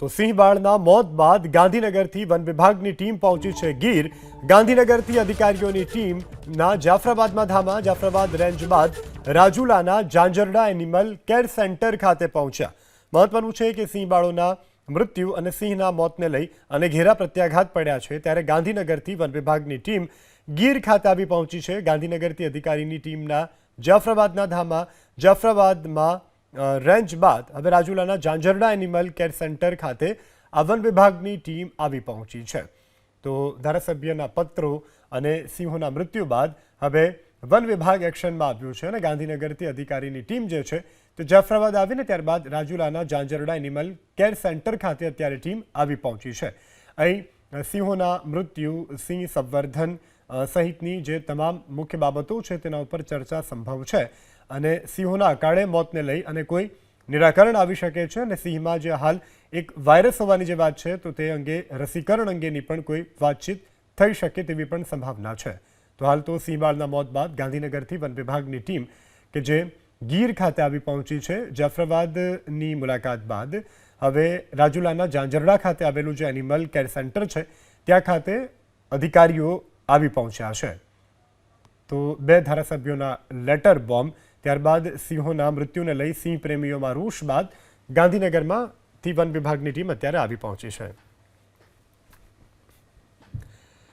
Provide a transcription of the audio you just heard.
તો સિંહબાળના મોત બાદ ગાંધીનગરથી વન વિભાગની ટીમ પહોંચી છે ગીર. ગાંધીનગરથી અધિકારીઓની ટીમના જાફરાબાદમાં ધામા. જાફરાબાદ રેન્જ બાદ રાજુલાના જાંજરડા એનિમલ કેર સેન્ટર ખાતે પહોંચ્યા. મહત્વનું છે કે સિંહબાળોના મૃત્યુ અને સિંહના મોતને લઈ અને ઘેરા પ્રત્યાઘાત પડ્યા છે ત્યારે ગાંધીનગરથી વન વિભાગની ટીમ ગીર ખાતે આવી પહોંચી છે. ગાંધીનગરથી અધિકારીની ટીમના જાફરાબાદના ધામા. જાફરાબાદમાં રેન્જ બાદ હવે રાજુલાના જાંજરડા એનિમલ કેર સેન્ટર ખાતે આ વન વિભાગની ટીમ આવી પહોંચી છે. તો ધારાસભ્યના પત્રો અને સિંહોના મૃત્યુ બાદ હવે વન વિભાગ એક્શનમાં આવ્યું છે અને ગાંધીનગરથી અધિકારીની ટીમ જે છે તે જાફરાબાદ આવીને ત્યારબાદ રાજુલાના ઝાંઝરડા એનિમલ કેર સેન્ટર ખાતે અત્યારે ટીમ આવી પહોંચી છે. અહીં સિંહોના મૃત્યુ સિંહ સંવર્ધન સહિતની જે તમામ મુખ્ય બાબતો છે તેના ઉપર ચર્ચા સંભવ છે. અને સિંહોના અકાળે મોતને લઈ અને કોઈ નિરાકરણ આવી શકે છે અને સિંહમાં જે હાલ એક વાયરસ હોવાની જે વાત છે, તો તે અંગે રસીકરણ અંગેની પણ કોઈ વાતચીત થઈ શકે તેવી પણ સંભાવના છે. તો હાલ તો સિંહબાળના મોત બાદ ગાંધીનગરથી વન વિભાગની ટીમ કે જે ગીર ખાતે આવી પહોંચી છે, જાફરાબાદની મુલાકાત બાદ. હવે રાજુલાના જાંજરડા ખાતે આવેલું જે એનિમલ કેર સેન્ટર છે, ત્યાં ખાતે અધિકારીઓ આવી પહોંચ્યા છે. તો બે ધારાસભ્યોના લેટર બોમ્બ ત્યારબાદ સિંહોના મૃત્યુને લઈ સિંહ પ્રેમીઓમાં રોષ બાદ ગાંધીનગરમાં થી વન વિભાગની ટીમ અત્યારે આવી પહોંચી છે.